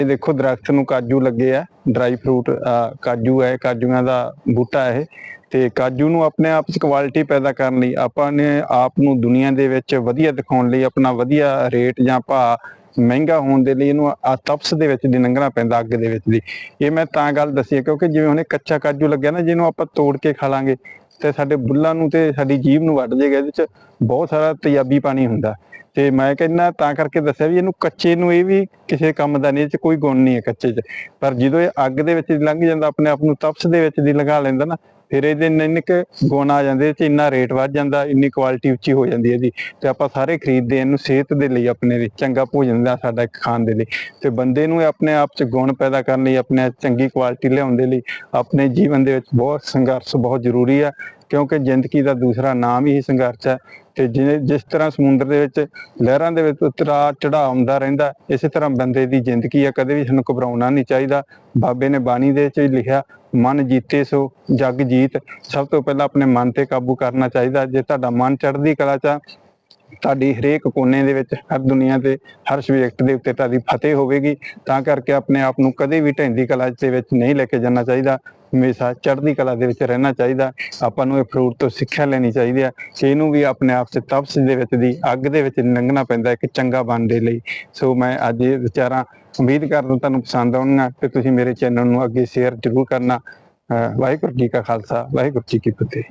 ਇਹ ਦੇਖੋ, ਦਰਖਤ ਨੂੰ ਕਾਜੂ ਲੱਗੇ ਆ ਡਰਾਈ ਫਰੂਟ ਕਾਜੂ ਹੈ ਕਾਜੂਆਂ ਦਾ ਬੂਟਾ ਹੈ ਤੇ ਕਾਜੂ ਨੂੰ ਆਪਣੇ ਆਪ 'ਚ ਕੁਆਲਿਟੀ ਪੈਦਾ ਕਰਨ ਲਈ ਆਪਾਂ ਨੇ ਆਪ ਨੂੰ ਦੁਨੀਆ ਦੇ ਵਿੱਚ ਵਧੀਆ ਦਿਖਾਉਣ ਲਈ, ਆਪਣਾ ਵਧੀਆ ਰੇਟ ਜਾਂ ਭਾਅ ਮਹਿੰਗਾ ਹੋਣ ਦੇ ਲਈ ਇਹਨੂੰ ਆ ਤਪਸ ਦੇ ਵਿੱਚ ਦੀ ਲੰਘਣਾ ਪੈਂਦਾ, ਅੱਗ ਦੇ ਵਿੱਚ ਦੀ। ਇਹ ਮੈਂ ਤਾਂ ਗੱਲ ਦੱਸੀ ਹੈ, ਕਿਉਂਕਿ ਜਿਵੇਂ ਹੁਣੇ ਕੱਚਾ ਕਾਜੂ ਲੱਗਿਆ ਨਾ, ਜਿਹਨੂੰ ਆਪਾਂ ਤੋੜ ਕੇ ਖਾ ਲਾਂਗੇ ਤੇ ਸਾਡੇ ਬੁੱਲਾਂ ਨੂੰ ਤੇ ਸਾਡੀ ਜੀਭ ਨੂੰ ਵੱਢ ਜਾਏਗਾ ਇਹਦੇ 'ਚ ਬਹੁਤ ਸਾਰਾ ਤੇਜ਼ਾਬੀ ਪਾਣੀ ਹੁੰਦਾ। ਤੇ ਮੈਂ ਕਹਿੰਦਾ, ਤਾਂ ਕਰਕੇ ਦੱਸਿਆ ਵੀ ਇਹਨੂੰ ਕੱਚੇ ਨੂੰ ਇਹ ਵੀ ਕਿਸੇ ਕੰਮ ਦਾ ਨਹੀਂ, ਇਹ 'ਚ ਕੋਈ ਗੁਣ ਨਹੀਂ ਹੈ ਕੱਚੇ 'ਚ। ਪਰ ਜਦੋਂ ਇਹ ਅੱਗ ਦੇ ਵਿੱਚ ਲੰਘ ਜਾਂਦਾ, ਆਪਣੇ ਆਪ ਨੂੰ ਤਪਸ ਦੇ ਵਿੱਚ ਦੀ ਲਗਾ ਲੈਂਦਾ ਨਾ ਫਿਰ ਇਹਦੇ ਇੰਨੇ ਕੁ ਗੁਣ ਆ ਜਾਂਦੇ ਇਹ ਇੰਨਾ ਰੇਟ ਵੱਧ ਜਾਂਦਾ, ਇੰਨੀ ਕੁਆਲਿਟੀ ਉੱਚੀ ਹੋ ਜਾਂਦੀ ਹੈ ਜੀ। ਤੇ ਆਪਾਂ ਸਾਰੇ ਖਰੀਦਦੇ ਹਾਂ ਇਹਨੂੰ ਸਿਹਤ ਦੇ ਲਈ ਆਪਣੇ ਲਈ, ਚੰਗਾ ਭੋਜਨ ਦਾ ਸਾਡਾ ਇੱਕ ਖਾਣ ਦੇ ਲਈ। ਤੇ ਬੰਦੇ ਨੂੰ ਆਪਣੇ ਆਪ 'ਚ ਗੁਣ ਪੈਦਾ ਕਰਨ ਲਈ, ਆਪਣੇ ਚੰਗੀ ਕੁਆਲਿਟੀ ਲਿਆਉਣ ਦੇ ਲਈ ਆਪਣੇ ਜੀਵਨ ਦੇ ਵਿੱਚ ਬਹੁਤ ਸੰਘਰਸ਼ ਬਹੁਤ ਜ਼ਰੂਰੀ ਆ। ਕਿਉਂਕਿ ਜ਼ਿੰਦਗੀ ਦਾ ਦੂਸਰਾ ਨਾਮ ਹੀ ਸੰਘਰਸ਼ ਹੈ ਤੇ ਜਿਵੇਂ ਜਿਸ ਤਰ੍ਹਾਂ ਸਮੁੰਦਰ ਦੇ ਵਿੱਚ ਲਹਿਰਾਂ ਦੇ ਵਿੱਚ ਉਤਰਾ ਚੜਾਅ ਆਉਂਦਾ ਰਹਿੰਦਾ ਇਸੇ ਤਰ੍ਹਾਂ ਬੰਦੇ ਦੀ ਜ਼ਿੰਦਗੀ ਆ ਕਦੇ ਵੀ ਸਾਨੂੰ ਘਬਰਾਉਣਾ ਨਹੀਂ ਚਾਹੀਦਾ। ਬਾਬੇ ਨੇ ਬਾਣੀ ਦੇ ਵਿੱਚ ਲਿਖਿਆ ਮਨ ਜੀਤੇ ਸੋ ਜਗ ਜੀਤ। ਸਭ ਤੋਂ ਪਹਿਲਾਂ ਆਪਣੇ ਮਨ ਤੇ ਕਾਬੂ ਕਰਨਾ ਚਾਹੀਦਾ। ਜੇ ਤੁਹਾਡਾ ਮਨ ਚੜ੍ਹਦੀ ਕਲਾ ਚ ਆ, ਤੁਹਾਡੀ ਹਰੇਕ ਕੋਨੇ ਦੇ ਵਿੱਚ ਹਰ ਦੁਨੀਆ ਦੇ ਹਰ ਸਬਜੈਕਟ ਦੇ ਉੱਤੇ ਤੁਹਾਡੀ ਫਤਿਹ ਹੋਵੇਗੀ। ਤਾਂ ਕਰਕੇ ਆਪਣੇ ਆਪ ਨੂੰ ਕਦੇ ਵੀ ਢਹਿੰਦੀ ਕਲਾ ਦੇ ਵਿੱਚ ਨਹੀਂ ਲੈ ਕੇ ਜਾਣਾ ਚਾਹੀਦਾ। ਹਮੇਸ਼ਾ ਚੜ੍ਹਦੀ ਕਲਾ ਦੇ ਵਿੱਚ ਰਹਿਣਾ ਚਾਹੀਦਾ। ਆਪਾਂ ਨੂੰ ਇਹ ਫਰੂਟ ਤੋਂ ਸਿੱਖਿਆ ਲੈਣੀ ਚਾਹੀਦੀ ਹੈ। ਕਿ ਇਹਨੂੰ ਵੀ ਆਪਣੇ ਆਪ 'ਚ ਤਪਸ ਦੇ ਵਿੱਚ ਦੀ ਅੱਗ ਦੇ ਵਿੱਚ ਲੰਘਣਾ ਪੈਂਦਾ ਇੱਕ ਚੰਗਾ ਬਣ ਦੇ ਲਈ। ਸੋ ਮੈਂ ਅੱਜ ਇਹ ਵਿਚਾਰਾਂ ਉਮੀਦ ਕਰਦਾ ਤੁਹਾਨੂੰ ਪਸੰਦ ਆਉਣਗੀਆਂ, ਤੇ ਤੁਸੀਂ ਮੇਰੇ ਚੈਨਲ ਨੂੰ ਅੱਗੇ ਸ਼ੇਅਰ ਜ਼ਰੂਰ ਕਰਨਾ। ਵਾਹਿਗੁਰੂ ਜੀ ਕਾ ਖਾਲਸਾ, ਵਾਹਿਗੁਰੂ ਜੀ ਕੀ ਫਤਿਹ।